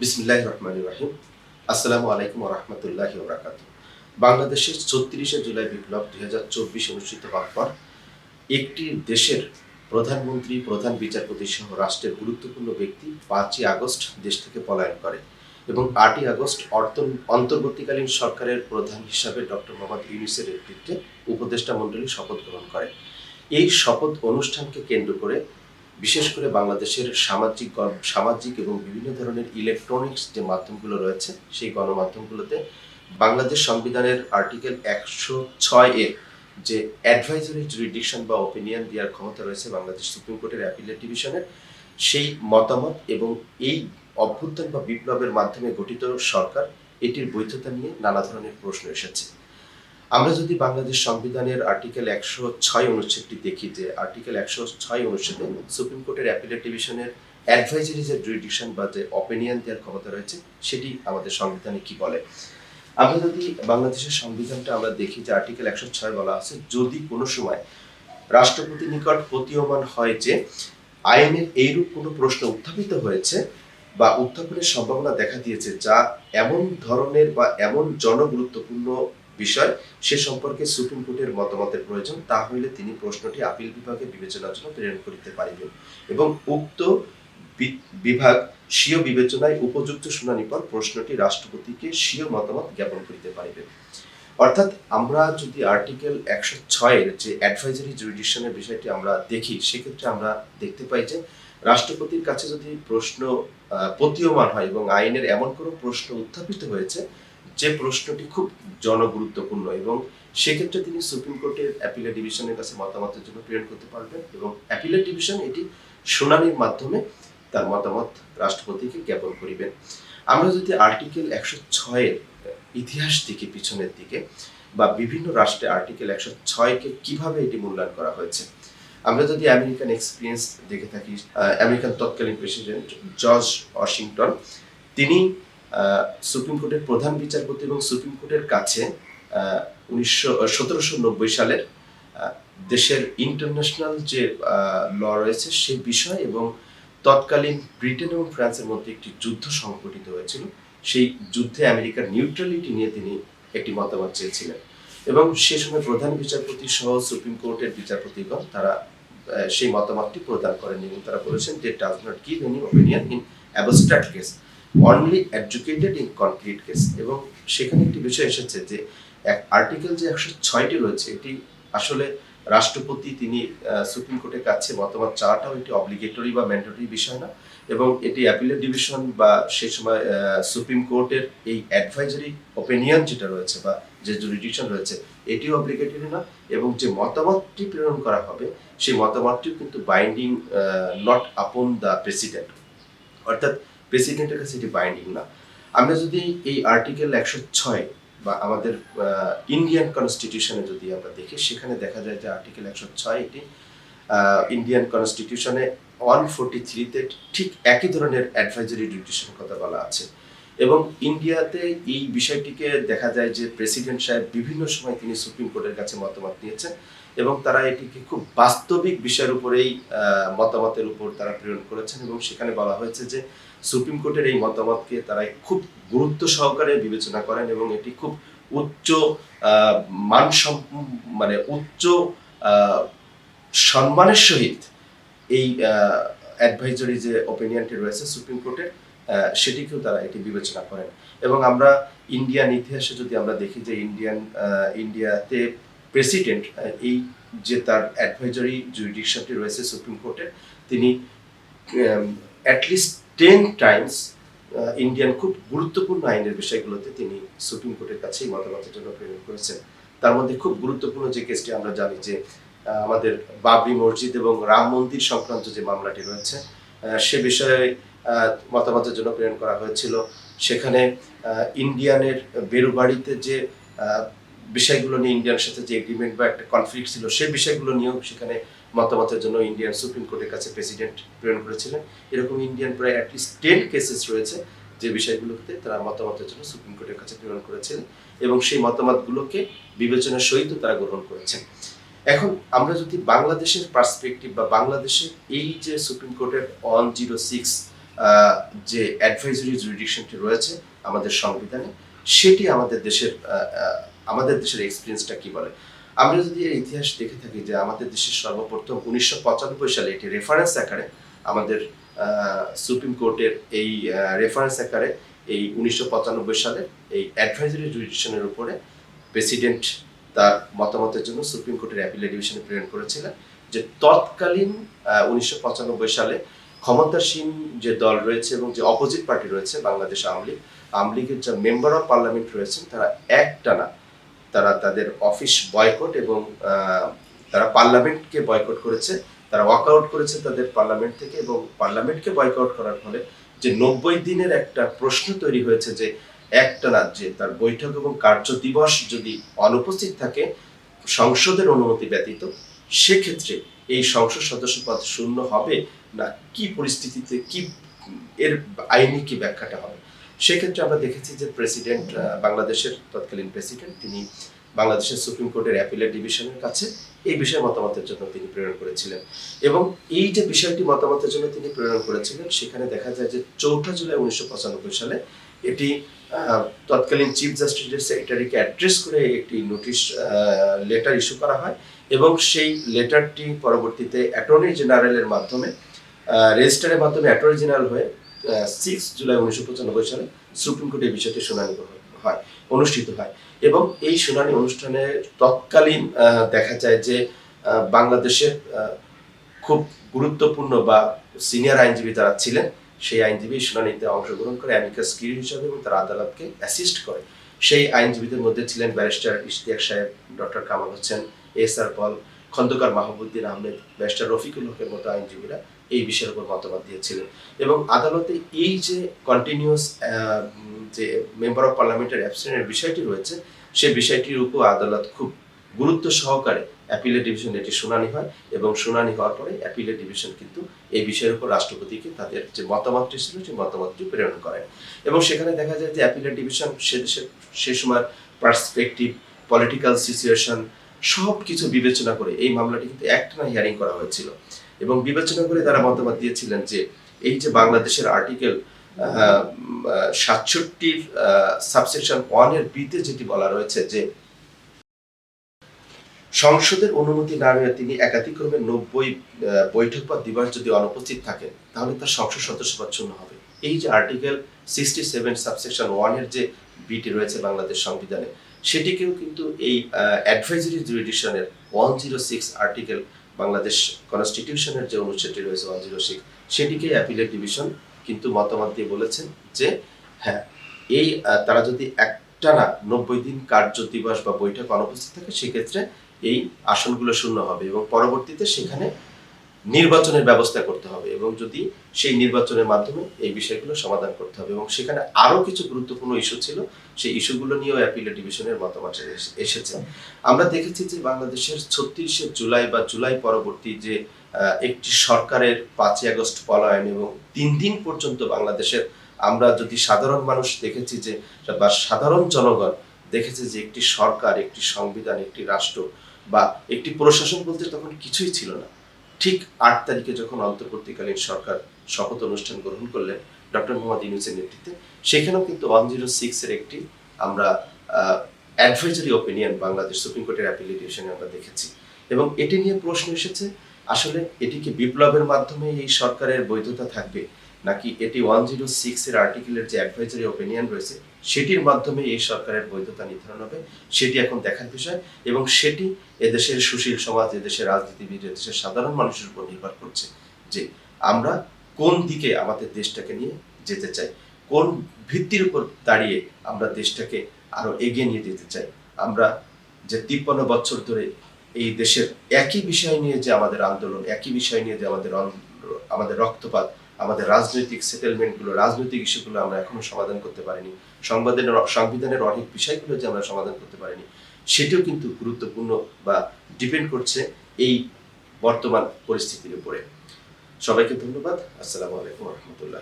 বিসমিল্লাহ রহমান রাহিম। আসসালামু আলাইকুম রহমতুল্লাহ বরাকাত বাংলাদেশের ছত্রিশে জুলাই বিপ্লব দুই হাজার চব্বিশ অনুষ্ঠিত হওয়ার পর একটি দেশের প্রধানমন্ত্রী, প্রধান বিচারপতি সহ রাষ্ট্রের গুরুত্বপূর্ণ ব্যক্তি পাঁচই আগস্ট দেশ থেকে পলায়ন করে এবং আটই আগস্ট অর্থ- অন্তর্বর্তীকালীন সরকারের প্রধান হিসাবে ডক্টর মোহাম্মদ ইউনিসের নেতৃত্বে উপদেষ্টা মণ্ডলী শপথ গ্রহণ করে। এই শপথ অনুষ্ঠানকে কেন্দ্র করে বিশেষ করে বাংলাদেশের সামাজিক সামাজিক এবং বিভিন্ন ধরনের ইলেকট্রনিক্স যে মাধ্যমগুলো রয়েছে, সেই গণমাধ্যমগুলোতে বাংলাদেশ সংবিধানের আর্টিকেল একশো ছয় এ যে অ্যাডভাইজারি জুরিডিকশন বা ওপিনিয়ন দেওয়ার ক্ষমতা রয়েছে বাংলাদেশ সুপ্রিম কোর্টের অ্যাপিলেট ডিভিশনের সেই মতামত এবং এই অভ্যুত্থান বা বিপ্লবের মাধ্যমে গঠিত সরকার এটির বৈধতা নিয়ে নানা ধরনের প্রশ্ন এসেছে। আমরা যদি বাংলাদেশ সংবিধানের আর্টিকেল একশো ছয় অনুচ্ছেদটি দেখি যে আর্টিকেল একশো ছয় অনুচ্ছেদে সুপ্রিম কোর্টের অ্যাপিলেট ডিভিশনের অ্যাডভাইজারি যে জুরিডিকশন বা যে অপিনিয়ন দেওয়ার ক্ষমতা রয়েছে, সেটি আমাদের সংবিধানে কি বলে? আমরা যদি বাংলাদেশের সংবিধানটা আমরা দেখি যে আর্টিকেল একশো ছয় বলা আছে, যদি কোনো সময় রাষ্ট্রপতির নিকট প্রতীয়মান হয় যে আইনের এইরূপ কোনো প্রশ্ন উত্থাপিত হয়েছে বা উত্থাপনের সম্ভাবনা দেখা দিয়েছে যা এমন ধরনের বা এমন জনগুরুত্বপূর্ণ বিষয়, সে সম্পর্কে সুপ্রিম কোর্টের মতামতের প্রয়োজন তা হইলে তিনি প্রশ্নটি আপিল বিভাগে বিবেচনার জন্য প্রেরণ করিতে পারিবেন। এবং উক্ত বিভাগ স্বীয় বিবেচনায় উপযুক্ত শুনানি পর প্রশ্নটি রাষ্ট্রপতিকে স্বীয় মতামত জ্ঞাপন করিতে পারিবেন। অর্থাৎ আমরা যদি আর্টিকেল একশো ছয়ের যে অ্যাডভাইজারি জুডিশনের বিষয়টি আমরা দেখি, সেক্ষেত্রে আমরা দেখতে পাই যে রাষ্ট্রপতির কাছে যদি প্রশ্ন প্রতীয়মান হয় এবং আইনের এমন কোনো প্রশ্ন উত্থাপিত হয়েছে যে প্রশ্নটি খুব জনগুরুত্বপূর্ণ এবং সেক্ষেত্রে তিনি সুপ্রিম কোর্টের অ্যাপিলেট ডিভিশনের কাছে মতামতের জন্য প্রেরণ করতে পারবেন এবং অ্যাপিলেট ডিভিশন এটি শুনানির মাধ্যমে তার মতামত রাষ্ট্রপতিকে জ্ঞাপন করিবেন। আমরা যদি আর্টিকেল একশো ছয়ের ইতিহাস দিকে, পিছনের দিকে, বা বিভিন্ন রাষ্ট্রে আর্টিকেল একশো ছয়কে কীভাবে এটি মূল্যায়ন করা হয়েছে, আমরা যদি আমেরিকান এক্সপিরিয়েন্স দেখে থাকি আমেরিকান তৎকালীন প্রেসিডেন্ট জর্জ ওয়াশিংটন, তিনি সুপ্রিম কোর্টের প্রধান বিচারপতি এবং সুপ্রিম কোর্টের কাছে উনিশশো সতেরোশো নব্বই সালের দেশের ইন্টারন্যাশনাল যে ল রয়েছে সে বিষয় এবং তৎকালীন ব্রিটেন এবং ফ্রান্সের মধ্যে একটি যুদ্ধ সংঘটিত হয়েছিল। সেই যুদ্ধে আমেরিকার নিউট্রালিটি নিয়ে তিনি একটি মতামত চেয়েছিলেন এবং সে সময় প্রধান বিচারপতি সহ সুপ্রিম কোর্টের বিচারপতিগণ তারা সেই মতামতটি প্রদান করেন এবং তারা বলেছেন যে does not give any opinion in abstract case only educated in concrete case এবং সেখানে একটি বিষয় এসেছে যে, এক আর্টিকেল যে একশো ছয়টি রয়েছে, এটি আসলে রাষ্ট্রপতি তিনি সুপ্রিম কোর্টের কাছে মতামত চাওয়াটাও একটি অব্লিগেটরি বা ম্যান্ডেটরি বিষয় না। এবং এটি অ্যাপিলেট ডিভিশন বা সেই সময় সুপ্রিম কোর্টের এই অ্যাডভাইজারি ওপিনিয়ন যেটা রয়েছে বা যে জুরিডিকশন রয়েছে, এটিও অব্লিগেটরি না। এবং যে মতামতটি প্রেরণ করা হবে, সেই মতামতটিও কিন্তু binding not upon the president অর্থাৎ প্রেসিডেন্টের কাছে এটি বাইন্ডিং না। আমরা যদি এই আর্টিকেল একশো ছয় বা আমাদের ইন্ডিয়ান কনস্টিটিউশনে যদি আমরা দেখি, সেখানে দেখা যায় যে আর্টিকেল একশো ছয় এটি ইন্ডিয়ান কনস্টিটিউশনে ওয়ান ফোরটি থ্রিতে ঠিক একই ধরনের অ্যাডভাইজারি ডিউটিশনের কথা বলা আছে। এবং ইন্ডিয়াতে এই বিষয়টিকে দেখা যায় যে প্রেসিডেন্ট সাহেব বিভিন্ন সময় তিনি সুপ্রিম কোর্টের কাছে মতামত নিয়েছেন। এবং তারা এটিকে খুব বাস্তবিক বিষয়ের উপরেই মতামতের উপর তারা প্রেরণ করেছেন এবং সেখানে বলা হয়েছে যে সুপ্রিম কোর্টের এই মতামতকে তারা খুব গুরুত্ব সহকারে বিবেচনা করেন এবং এটি খুব উচ্চ মানসম মানে উচ্চ সম্মানের সহিত এই অ্যাডভাইজারি যে ওপিনিয়নটি রয়েছে সুপ্রিম কোর্টের সেটিকেও তারা এটি বিবেচনা করেন। এবং আমরা ইন্ডিয়ান ইতিহাসে যদি আমরা দেখি যে ইন্ডিয়ান ইন্ডিয়াতে প্রেসিডেন্ট এই যে তার অ্যাডভাইজারি জুরিডিকশনটি রয়েছে সুপ্রিম কোর্টে তিনি অ্যাটলিস্ট টেন টাইমস ইন্ডিয়ান খুব গুরুত্বপূর্ণ আইনের বিষয়গুলোতে তিনি সুপ্রিম কোর্টের কাছেই মতামতের জন্য প্রেরণ করেছেন। তার মধ্যে খুব গুরুত্বপূর্ণ যে কেসটি আমরা জানি যে আমাদের বাবরি মসজিদ এবং রাম মন্দির সংক্রান্ত যে মামলাটি রয়েছে সে বিষয়ে মতামতের জন্য প্রেরণ করা হয়েছিল। সেখানে ইন্ডিয়ানের বেরুবাড়িতে যে বিষয়গুলো নিয়ে ইন্ডিয়ার সাথে যে এগ্রিমেন্ট বা একটা কনফ্লিক্ট ছিল সেই বিষয়গুলো নিয়েও সেখানে মতামতের জন্য ইন্ডিয়ান সুপ্রিম কোর্টের কাছে প্রেসিডেন্ট প্রেরণ করেছিলেন। এরকম ইন্ডিয়ান প্রায় অ্যাটলিস্ট টেন কেসেস রয়েছে যে বিষয়গুলোতে তারা মতামতের জন্য সুপ্রিম কোর্টের কাছে প্রেরণ করেছিলেন এবং সেই মতামতগুলোকে বিবেচনার সহিত তারা গ্রহণ করেছেন। এখন আমরা যদি বাংলাদেশের পার্সপেক্টিভ বা বাংলাদেশের এই যে সুপ্রিম কোর্টের ওয়ান জিরো সিক্স যে অ্যাডভাইজারি জুরিডিকশনটি রয়েছে আমাদের সংবিধানে, সেটি আমাদের দেশের আমাদের দেশের এক্সপিরিয়েন্সটা কি বলে? আমরা যদি এর ইতিহাস দেখে থাকি যে আমাদের দেশের সর্বপ্রথম উনিশশো পঁচানব্বই সালে এটি রেফারেন্স আকারে আমাদের সুপ্রিম কোর্টের এই রেফারেন্স আকারে এই উনিশশো পঁচানব্বই সালে এই অ্যাডভাইজারি জুরিডিকশনের উপরে প্রেসিডেন্ট তার মতামতের জন্য সুপ্রিম কোর্টের অ্যাপিল ডিভিশনে প্রেরণ করেছিলেন যে তৎকালীন উনিশশো পঁচানব্বই সালে ক্ষমতাসীন যে দল রয়েছে এবং যে অপোজিট পার্টি রয়েছে বাংলাদেশ আওয়ামী লীগ, আওয়ামী লীগের যে মেম্বার অফ পার্লামেন্ট রয়েছেন তারা একটানা তারা তাদের অফিস বয়কট এবং তারা পার্লামেন্টকে বয়কট করেছে, তারা ওয়াকআউট করেছে তাদের পার্লামেন্ট থেকে এবং পার্লামেন্টকে বয়কট করার ফলে যে নব্বই দিনের একটা প্রশ্ন তৈরি হয়েছে যে একটা রাজ্যে তার বৈঠক এবং কার্য দিবস যদি অনুপস্থিত থাকে, সংসদের অনুমতি ব্যতীত, সেক্ষেত্রে এই সংসদ সদস্য পদ শূন্য হবে না? কি পরিস্থিতিতে কি এর আইনি কি ব্যাখ্যাটা হবে? সেক্ষেত্রে আমরা দেখেছি যে প্রেসিডেন্ট বাংলাদেশের তৎকালীন প্রেসিডেন্ট তিনি বাংলাদেশের সুপ্রিম কোর্টের অ্যাপিলেট ডিভিশনের কাছে এই বিষয়ে মতামতের জন্য তিনি প্রেরণ করেছিলেন। এবং এই যে বিষয়টি মতামতের জন্য তিনি প্রেরণ করেছিলেন, সেখানে দেখা যায় যে চৌঠা জুলাই উনিশশো পঁচানব্বই সালে এটি তৎকালীন চিফ জাস্টিসের সেক্রেটারিকে অ্যাড্রেস করে একটি নোটিশ লেটার ইস্যু করা হয় এবং সেই লেটারটি পরবর্তীতে অ্যাটর্নি জেনারেলের মাধ্যমে রেজিস্টারের মাধ্যমে অ্যাটর্নি জেনারেল হয়ে সিক্স জুলাই উনিশশো পঁচানব্বই সালে সুপ্রিম বিষয়টি শুনানি হয় অনুষ্ঠিত হয়। এবং এই শুনানি অনুষ্ঠানে তৎকালীন দেখা যায় যে বাংলাদেশের খুব গুরুত্বপূর্ণ বা সিনিয়র আইনজীবী যারা ছিলেন, সেই আইনজীবী শুনানিতে অংশগ্রহণ করে অ্যামিকাস কিরি হিসাবে এবং তারা আদালতকে অ্যাসিস্ট করে। সেই আইনজীবীদের মধ্যে ছিলেন barrister Ishtiaq Saheb, doctor Kamal Hossain, S R Pal, Khondokar Mahbuddin Ahmed, barrister Rafiqul হকের মতো আইনজীবীরা এই বিষয়ের উপর মতামত দিয়েছিলেন। এবং আদালতে এই যে কন্টিনিউয়াস যে মেম্বার অফ পার্লামেন্টের অ্যাবসেন্টের বিষয়টি রয়েছে সেই বিষয়টির উপর আদালত খুব গুরুত্ব সহকারে অ্যাপিলেট ডিভিশন এটি শুনানি হয় এবং শুনানি হওয়ার পরে অ্যাপিলেট ডিভিশন কিন্তু এই বিষয়ের উপর রাষ্ট্রপতিকে তাদের যে মতামতটি ছিল, সেই মতামতটি প্রেরণ করেন। এবং সেখানে দেখা যায় যে অ্যাপিলেট ডিভিশন সে দেশের, সে সময় পার্সপেক্টিভ পলিটিক্যাল সিচুয়েশন সব কিছু বিবেচনা করে এই মামলাটি কিন্তু একটানা হিয়ারিং করা হয়েছিল। এবং বিবেচনা করে তারা মতামত দিয়েছিলেন যে এই যে বাংলাদেশের আর্টিকেল সাতষট্টির সাবসেকশন ওয়ানের বিতে যেটি বলা রয়েছে যে সংসদের অনুমতি না নিয়ে তিনি একাধিক্রমে নব্বই বৈঠক বা দিবস যদি অনুপস্থিত থাকেন, তাহলে তার সংসদ সদস্য পদ শূন্য হবে। এই যে আর্টিকেল সিক্সটি সেভেন সাবসেকশন ওয়ানের যে বিটি রয়েছে বাংলাদেশ সংবিধানে, সেটিকেও কিন্তু এই advisory জুরিডিকশনের one zero six article Bangladesh কনস্টিটিউশনের যে অনুচ্ছেদটি রয়েছে ওয়ান জিরো সিক্স সেটিকে অ্যাপিলেট ডিভিশন কিন্তু মতামত দিয়ে বলেছেন যে হ্যাঁ এই তারা যদি একটা না নব্বই দিন কার্য দিবস বা বৈঠক অনুপস্থিত থাকে, সেক্ষেত্রে এই আসনগুলো শূন্য হবে এবং পরবর্তীতে সেখানে নির্বাচনের ব্যবস্থা করতে হবে এবং যদি সেই নির্বাচনের মাধ্যমে এই বিষয়গুলো সমাধান করতে হবে এবং সেখানে আরও কিছু গুরুত্বপূর্ণ ইস্যু ছিল, সেই ইস্যুগুলো নিয়েও অ্যাপিলেট ডিভিশনের মতামত এসেছে। আমরা দেখেছি যে বাংলাদেশের ছত্রিশে জুলাই বা জুলাই পরবর্তী যে একটি সরকারের পাঁচই আগস্ট পলায়ন এবং তিন দিন পর্যন্ত বাংলাদেশের আমরা যদি সাধারণ মানুষ দেখেছি যে, বা সাধারণ জনগণ দেখেছে যে একটি সরকার, একটি সংবিধান, একটি রাষ্ট্র বা একটি প্রশাসন বলতে তখন কিছুই ছিল না। ঠিক আট তারিখে যখন অন্তর্বর্তীকালীন সরকার শপথ অনুষ্ঠান গ্রহণ করলেন, ডক্টর মোহাম্মদ ইউনুসের নেতৃত্বে, সেখানেও কিন্তু ওয়ান জিরো সিক্সের একটি আমরা অ্যাডভাইজারি ওপিনিয়ন বাংলাদেশ সুপ্রিম কোর্টের অ্যাপিলিটেশনে আমরা দেখেছি। এবং এটি নিয়ে প্রশ্ন এসেছে, আসলে এটি কি বিপ্লবের মাধ্যমে এই সরকারের বৈধতা থাকবে? নাকি এটি ওয়ান জিরো সিক্সের আর্টিকেলের যে অ্যাডভাইজারি ওপিনিয়ন রয়েছে সেটির মাধ্যমে এই সরকারের বৈধতা নির্ধারণ হবে, সেটি এখন দেখার বিষয় এবং সেটি এদেশের সুশীল সমাজ, এদেশের রাজনীতিবিদ, এদেশের সাধারণ মানুষের উপর নির্ভর করছে যে আমরা কোন দিকে আমাদের দেশটাকে নিয়ে যেতে চাই, কোন ভিত্তির উপর দাঁড়িয়ে আমরা দেশটাকে আরও এগিয়ে নিয়ে যেতে চাই। আমরা যে তিপ্পান্ন বছর ধরে এই দেশের একই বিষয় নিয়ে যে আমাদের আন্দোলন, একই বিষয় নিয়ে যে আমাদের আমাদের রক্তপাত আমাদের রাজনৈতিক সেটেলমেন্টগুলো রাজনৈতিক ইস্যুগুলো আমরা এখনও সমাধান করতে পারিনি। সংবাদের সংবিধানের অনেক বিষয়গুলো যে আমরা সমাধান করতে পারিনি, সেটিও কিন্তু গুরুত্বপূর্ণ বা ডিপেন্ড করছে এই বর্তমান পরিস্থিতির উপরে। সবাইকে ধন্যবাদ। আসসালামু আলাইকুম রহমতুল্লাহ